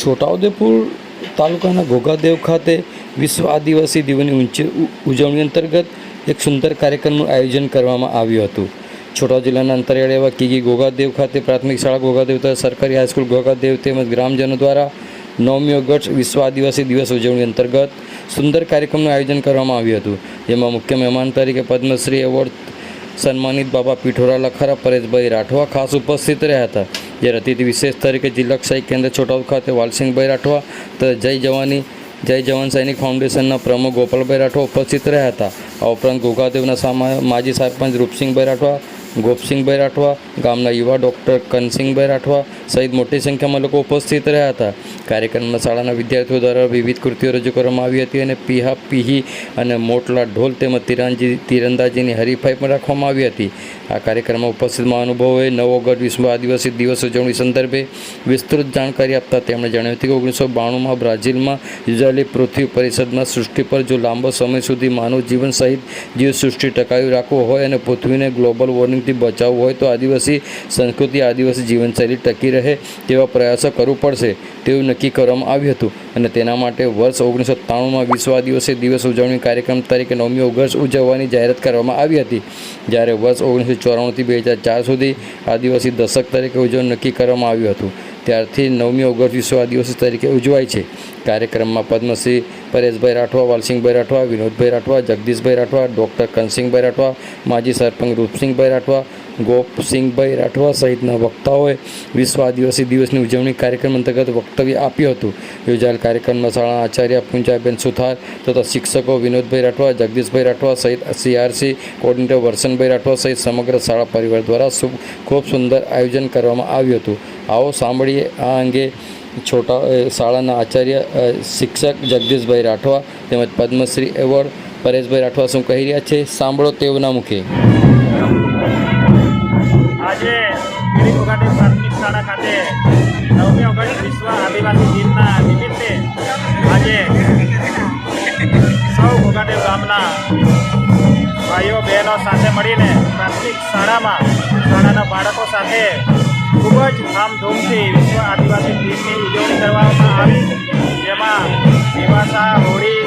છોટાઉદેપુર તાલુકાના ઘોઘાદેવ ખાતે વિશ્વ આદિવાસી દિવસની ઉજવણી અંતર્ગત એક સુંદર કાર્યક્રમનું આયોજન કરવામાં આવ્યું હતું. છોટા જિલ્લાના અંતરિયાળ એવા કીગી ઘોઘાદેવ ખાતે પ્રાથમિક શાળા ઘોઘાદેવ તથા સરકારી હાઈસ્કૂલ ઘોઘાદેવ તેમજ ગ્રામજનો દ્વારા નવમી ઓગસ્ટ વિશ્વ આદિવાસી દિવસ ઉજવણી અંતર્ગત સુંદર કાર્યક્રમનું આયોજન કરવામાં આવ્યું હતું. જેમાં મુખ્ય મહેમાન તરીકે પદ્મશ્રી એવોર્ડ સન્માનિત બાબા પીઠોરા લખારા, પરેશભાઈ રાઠવા ખાસ ઉપસ્થિત રહ્યા હતા. જ્યારે અતિથિ વિશેષ તરીકે જિલ્લા ક્ષય કેન્દ્ર છોટાઉદ ખાતે વાલસિંહભાઈ રાઠવા તથા જય જવાની, જય જવાન સૈનિક ફાઉન્ડેશનના પ્રમુખ ગોપાલભાઈ રાઠવા ઉપસ્થિત રહ્યા હતા. આ ઉપરાંત સામા, માજી સરપંચ રૂપસિંહભાઈ રાઠવા, ગોપસિંહભાઈ રાઠવા, ગામના યુવા ડૉક્ટર કનસિંહભાઈ રાઠવા સહિત મોટી સંખ્યામાં લોકો ઉપસ્થિત રહ્યા હતા. કાર્યક્રમમાં શાળાના વિદ્યાર્થીઓ દ્વારા વિવિધ કૃતિઓ રજૂ કરવામાં આવી હતી અને પીહા, પીહી અને મોટલા ઢોલ તેમજ તિરંજી, તીરંદાજીની હરીફાઈ પણ રાખવામાં આવી હતી. આ કાર્યક્રમમાં ઉપસ્થિત મહાનુભાવોએ નવ ઓગસ્ટ વિશ્વ આદિવાસી દિવસ ઉજવણી સંદર્ભે વિસ્તૃત જાણકારી આપતા તેમણે જણાવ્યું હતું કે ઓગણીસો બાણુંમાં બ્રાઝિલમાં યોજાયેલી પૃથ્વી પરિષદમાં સૃષ્ટિ પર જો લાંબો સમય સુધી માનવ જીવન સહિત જીવસૃષ્ટિ ટકાવી રાખવું હોય અને પૃથ્વીને ગ્લોબલ વોર્મિંગથી બચાવવું હોય તો આદિવાસી સંસ્કૃતિ, આદિવાસી જીવનશૈલી ટકી રહે તેવા પ્રયાસો કરવું પડશે તેવું નક્કી કરવામાં આવ્યું હતું. અને તેના માટે વર્ષ ઓગણીસો ત્રાણુંમાં વિશ્વ દિવસે દિવસ ઉજવણી કાર્યક્રમ તરીકે નવમી ઓગસ્ટ ઉજવવાની જાહેરાત કરવામાં આવી હતી. જ્યારે વર્ષ ઓગણીસો ચોરાણુંથી બે હજાર ચાર સુધી આદિવાસી દશક તરીકે ઉજવણી નક્કી કરવામાં આવ્યું હતું. ત્યારથી નવમી ઓગસ્ટ વિશ્વ આદિવાસી તરીકે ઉજવાય છે. કાર્યક્રમમાં પદ્મશ્રી પરેશભાઈ રાઠવા, વાલસિંહભાઈ રાઠવા, વિનોદભાઈ રાઠવા, જગદીશભાઈ રાઠવા, ડૉક્ટર કનસિંહભાઈ રાઠવા, માજી સરપંચ રૂપસિંહભાઈ રાઠવા ગોપસિંહભાઈ રાઠવા સહિતના વક્તાઓએ વિશ્વ આદિવાસી દિવસની ઉજવણી કાર્યક્રમ અંતર્ગત વક્તવ્ય આપ્યું હતું. યોજાયેલ કાર્યક્રમમાં શાળા આચાર્ય પૂંજાબેન સુથાર તથા શિક્ષકો વિનોદભાઈ રાઠવા, જગદીશભાઈ રાઠવા સહિત સીઆરસી કોર્ડિનેટર વરસનભાઈ રાઠવા સહિત સમગ્ર શાળા પરિવાર દ્વારા ખૂબ સુંદર આયોજન કરવામાં આવ્યું હતું. આવો સાંભળીએ આ અંગે છોટા શાળાના આચાર્ય શિક્ષક જગદીશભાઈ રાઠવા તેમજ પદ્મશ્રી એવોર્ડ પરેશભાઈ રાઠવા શું કહી રહ્યા છે? સાંભળો તેઓના મુખે. ગીરી ગોગાટી પ્રાથમિક શાળા ખાતે. નવમી ઓગસ્ટ વિશ્વ આદિવાસી દિનના નિમિત્તે આજે સૌ ગોગાટેવ ગામના ભાઈઓ બહેનો સાથે મળીને પ્રાથમિક શાળામાં શાળાના બાળકો સાથે ખૂબ જ ધામધૂમથી વિશ્વ આદિવાસી દિનની ઉજવણી કરવામાં આવી. જેમાં દિવાસા, હોળી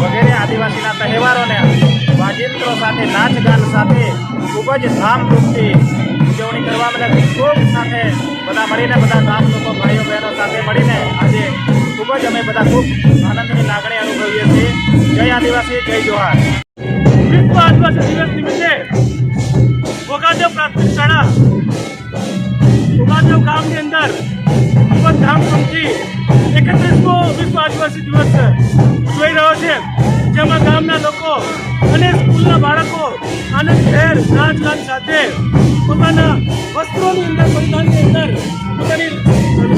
વગેરે આદિવાસીના તહેવારોને વાજિંત્રો સાથે, નાચ ગાન સાથે, ખૂબ જ ધામધૂમથી ઉજવણી કરવામાં અને ખૂબ સાથે બધા મળીને બધા ગામ લોકો, ભાઈઓ, બહેનો સાથે મળીને આજે ખૂબ જ અમે બધા ખૂબ આનંદની લાગણી અનુભવીએ છીએ. જય આદિવાસી, જય જોહાર. વિશ્વ આદિવાસી દિવસ નિમિત્તે વગાદેવ પ્રાથમિક શાળા ગોગાદેવ ગામની અંદર ખૂબ જ ધામધૂમથી એકત્રીસમો વિશ્વ આદિવાસી દિવસ ઉજવાઈ રહ્યો છે જેમાં ગામના લોકો અને સ્કૂલના બાળકો આનંદ શહેર નાચ ગાન સાથે પોતાના વસ્ત્રોની અંદર પરિધાનની અંદર પોતાની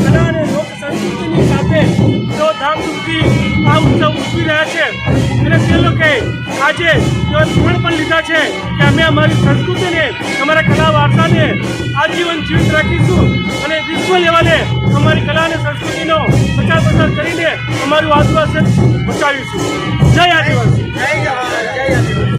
કલા અને લોક સંસ્કૃતિની સાથે તેઓ ધામધૂમથી આ ઉત્સવ ઉજવી રહ્યા છે. અને તે લોકોએ આજે તેઓ પણ પણ લીધા છે કે અમે અમારી સંસ્કૃતિને, અમારા કલા વારસાને આજીવન જીવિત રાખીશું અને વિશ્વ લેવલે અમારી કલા અને કરીને અમારું આદિવાસી બચાવીશું. જય આદિવાસી.